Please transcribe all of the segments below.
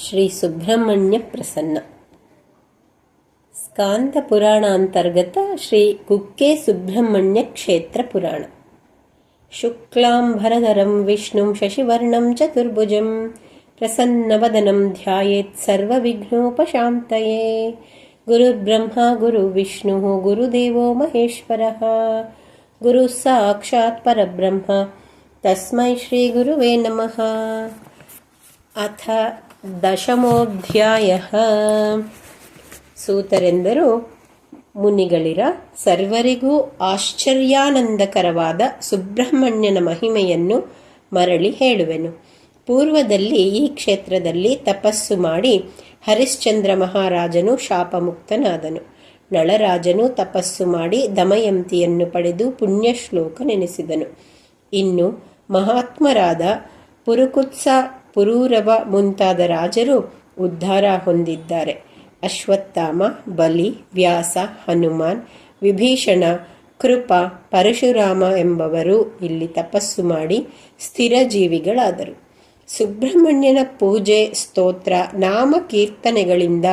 ಶ್ರೀ ಸುಬ್ರಹ್ಮಣ್ಯ ಪ್ರಸನ್ನ ಸ್ಕಾಂದ ಪುರಾಣ ಅಂತರ್ಗತ ಶ್ರೀ ಕುಕ್ಕೆ ಸುಬ್ರಹ್ಮಣ್ಯ ಕ್ಷೇತ್ರ ಪುರಾಣ ಶುಕ್ಲಾಂಬರಧರಂ ವಿಷ್ಣುಂ ಶಶಿವರ್ಣಂ ಚತುರ್ಭುಜಂ ಪ್ರಸನ್ನವದನಂ ಧ್ಯಾಯೇತ್ ಸರ್ವವಿಘ್ನೋಪಶಾಂತಯೇ ಗುರುರ್ಬ್ರಹ್ಮ ಗುರುವಿಷ್ಣು ಗುರುದೇವೋ ಮಹೇಶ್ವರः ಗುರು ಸಾಕ್ಷಾತ್ ಪರಬ್ರಹ್ಮ ತಸ್ಮೈ ಶ್ರೀ ಗುರುವೇ ನಮಃ ಅಥ ದಶಮೋಧ್ಯಾಯ. ಸೂತರೆಂದರು, ಮುನಿಗಳಿರ ಸರ್ವರಿಗೂ ಆಶ್ಚರ್ಯಾನಂದಕರವಾದ ಸುಬ್ರಹ್ಮಣ್ಯನ ಮಹಿಮೆಯನ್ನು ಮರಳಿ ಹೇಳುವೆನು. ಪೂರ್ವದಲ್ಲಿ ಈ ಕ್ಷೇತ್ರದಲ್ಲಿ ತಪಸ್ಸು ಮಾಡಿ ಹರಿಶ್ಚಂದ್ರ ಮಹಾರಾಜನು ಶಾಪಮುಕ್ತನಾದನು. ನಳರಾಜನು ತಪಸ್ಸು ಮಾಡಿ ದಮಯಂತಿಯನ್ನು ಪಡೆದು ಪುಣ್ಯಶ್ಲೋಕ ನೆನೆಸಿದನು. ಇನ್ನು ಮಹಾತ್ಮರಾದ ಪುರುಕುತ್ಸ ಪುರೂರವ ಮುಂತಾದ ರಾಜರು ಉದ್ಧಾರ ಹೊಂದಿದ್ದಾರೆ. ಅಶ್ವತ್ಥಾಮ, ಬಲಿ, ವ್ಯಾಸ, ಹನುಮಾನ್, ವಿಭೀಷಣ, ಕೃಪ, ಪರಶುರಾಮ ಎಂಬವರು ಇಲ್ಲಿ ತಪಸ್ಸು ಮಾಡಿ ಸ್ಥಿರ ಜೀವಿಗಳಾದರು. ಸುಬ್ರಹ್ಮಣ್ಯನ ಪೂಜೆ, ಸ್ತೋತ್ರ, ನಾಮ ಕೀರ್ತನೆಗಳಿಂದ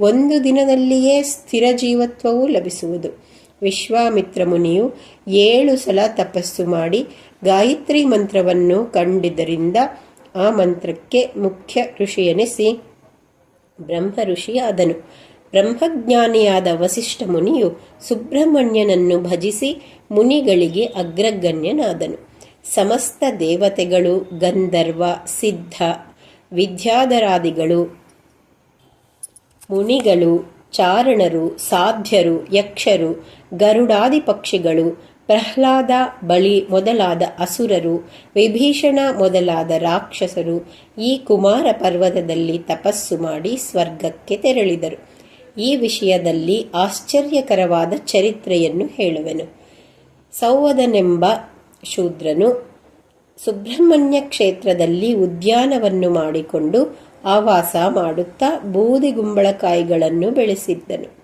ಒಂದು ದಿನದಲ್ಲಿಯೇ ಸ್ಥಿರ ಜೀವತ್ವವು ಲಭಿಸುವುದು. ವಿಶ್ವಾಮಿತ್ರ ಮುನಿಯು ಏಳು ಸಲ ತಪಸ್ಸು ಮಾಡಿ ಗಾಯತ್ರಿ ಮಂತ್ರವನ್ನು ಕಂಡಿದ್ದರಿಂದ ಆ ಮಂತ್ರಕ್ಕೆ ಮುಖ್ಯ ಋಷಿಯೆನಿಸಿ ಬ್ರಹ್ಮ ಋಷಿಯಾದನು ಬ್ರಹ್ಮಜ್ಞಾನಿಯಾದ ವಸಿಷ್ಠ ಮುನಿಯು ಸುಬ್ರಹ್ಮಣ್ಯನನ್ನು ಭಜಿಸಿ ಮುನಿಗಳಿಗೆ ಅಗ್ರಗಣ್ಯನಾದನು. ಸಮಸ್ತ ದೇವತೆಗಳು, ಗಂಧರ್ವ, ಸಿದ್ಧ, ವಿದ್ಯಾಧರಾದಿಗಳು, ಮುನಿಗಳು, ಚಾರಣರು, ಸಾಧ್ಯರು, ಯಕ್ಷರು ಗರುಡಾದಿ ಪಕ್ಷಿಗಳು ಪ್ರಹ್ಲಾದ ಬಳಿ ಮೊದಲಾದ ಅಸುರರು, ವಿಭೀಷಣ ಮೊದಲಾದ ರಾಕ್ಷಸರು ಈ ಕುಮಾರ ಪರ್ವತದಲ್ಲಿ ತಪಸ್ಸು ಮಾಡಿ ಸ್ವರ್ಗಕ್ಕೆ ತೆರಳಿದರು. ಈ ವಿಷಯದಲ್ಲಿ ಆಶ್ಚರ್ಯಕರವಾದ ಚರಿತ್ರೆಯನ್ನು ಹೇಳುವೆನು. ಸೌವದನೆಂಬ ಶೂದ್ರನು ಸುಬ್ರಹ್ಮಣ್ಯ ಕ್ಷೇತ್ರದಲ್ಲಿ ಉದ್ಯಾನವನ್ನು ಮಾಡಿಕೊಂಡು ಆವಾಸ ಮಾಡುತ್ತಾ ಬೂದಿಗುಂಬಳಕಾಯಿಗಳನ್ನು ಬೆಳೆಸಿದ್ದನು.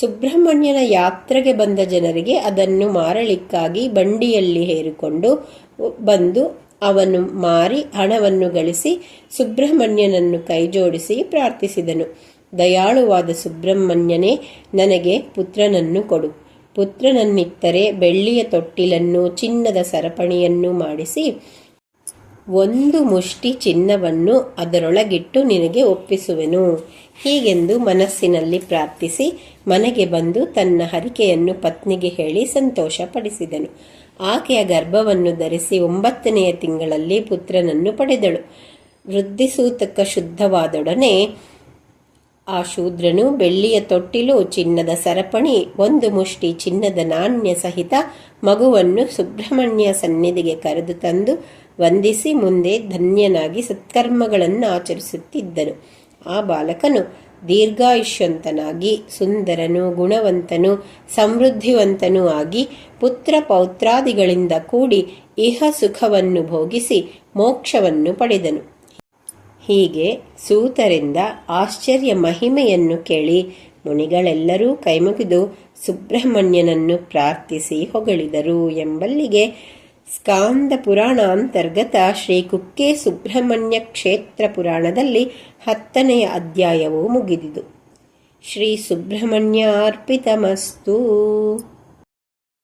ಸುಬ್ರಹ್ಮಣ್ಯನ ಯಾತ್ರೆಗೆ ಬಂದ ಜನರಿಗೆ ಅದನ್ನು ಮಾರಲಿಕ್ಕಾಗಿ ಬಂಡಿಯಲ್ಲಿ ಹೇರಿಕೊಂಡು ಬಂದು ಅವನು ಮಾರಿ ಹಣವನ್ನು ಗಳಿಸಿ ಸುಬ್ರಹ್ಮಣ್ಯನನ್ನು ಕೈಜೋಡಿಸಿ ಪ್ರಾರ್ಥಿಸಿದನು. ದಯಾಳುವಾದ ಸುಬ್ರಹ್ಮಣ್ಯನೇ, ನನಗೆ ಪುತ್ರನನ್ನು ಕೊಡು. ಪುತ್ರನನ್ನಿತ್ತರೆ ಬೆಳ್ಳಿಯ ತೊಟ್ಟಿಲನ್ನು ಚಿನ್ನದ ಸರಪಣಿಯನ್ನು ಮಾಡಿಸಿ ಒಂದು ಮುಷ್ಟಿ ಚಿನ್ನವನ್ನು ಅದರೊಳಗಿಟ್ಟು ನಿನಗೆ ಒಪ್ಪಿಸುವೆನು. ಹೀಗೆಂದು ಮನಸ್ಸಿನಲ್ಲಿ ಪ್ರಾರ್ಥಿಸಿ ಮನೆಗೆ ಬಂದು ತನ್ನ ಹರಿಕೆಯನ್ನು ಪತ್ನಿಗೆ ಹೇಳಿ ಸಂತೋಷಪಡಿಸಿದನು. ಆಕೆಯ ಗರ್ಭವನ್ನು ಧರಿಸಿ ಒಂಬತ್ತನೆಯ ತಿಂಗಳಲ್ಲಿ ಪುತ್ರನನ್ನು ಪಡೆದಳು. ವೃದ್ಧಿಸೂತಕ ಶುದ್ಧವಾದೊಡನೆ ಆ ಶೂದ್ರನು ಬೆಳ್ಳಿಯ ತೊಟ್ಟಿಲು, ಚಿನ್ನದ ಸರಪಣಿ, ಒಂದು ಮುಷ್ಟಿ ಚಿನ್ನದ ನಾಣ್ಯ ಸಹಿತ ಮಗುವನ್ನು ಸುಬ್ರಹ್ಮಣ್ಯ ಸನ್ನಿಧಿಗೆ ಕರೆದು ತಂದು ವಂದಿಸಿ ಮುಂದೆ ಧನ್ಯನಾಗಿ ಸತ್ಕರ್ಮಗಳನ್ನು ಆಚರಿಸುತ್ತಿದ್ದನು. ಆ ಬಾಲಕನು ದೀರ್ಘಾಯುಷ್ಯಂತನಾಗಿ ಸುಂದರನು ಗುಣವಂತನು, ಸಮೃದ್ಧಿವಂತನೂ ಆಗಿ, ಪುತ್ರ ಪೌತ್ರಾದಿಗಳಿಂದ ಕೂಡಿ ಇಹ ಸುಖವನ್ನು ಭೋಗಿಸಿ ಮೋಕ್ಷವನ್ನು ಪಡೆದನು. ಹೀಗೆ ಸೂತರಿಂದ ಆಶ್ಚರ್ಯ ಮಹಿಮೆಯನ್ನು ಕೇಳಿ ಮುನಿಗಳೆಲ್ಲರೂ ಕೈಮುಗಿದು ಸುಬ್ರಹ್ಮಣ್ಯನನ್ನು ಪ್ರಾರ್ಥಿಸಿ ಹೊಗಳಿದರು ಎಂಬಲ್ಲಿಗೆ ಸ್ಕಾಂದ ಪುರಾಣ ಅಂತರ್ಗತ ಶ್ರೀ ಕುಕ್ಕೆ ಸುಬ್ರಹ್ಮಣ್ಯ ಕ್ಷೇತ್ರ ಪುರಾಣದಲ್ಲಿ ಹತ್ತನೆಯ ಅಧ್ಯಾಯವು ಮುಗಿದಿದು. ಶ್ರೀ ಸುಬ್ರಹ್ಮಣ್ಯ ಅರ್ಪಿತಮಸ್ತು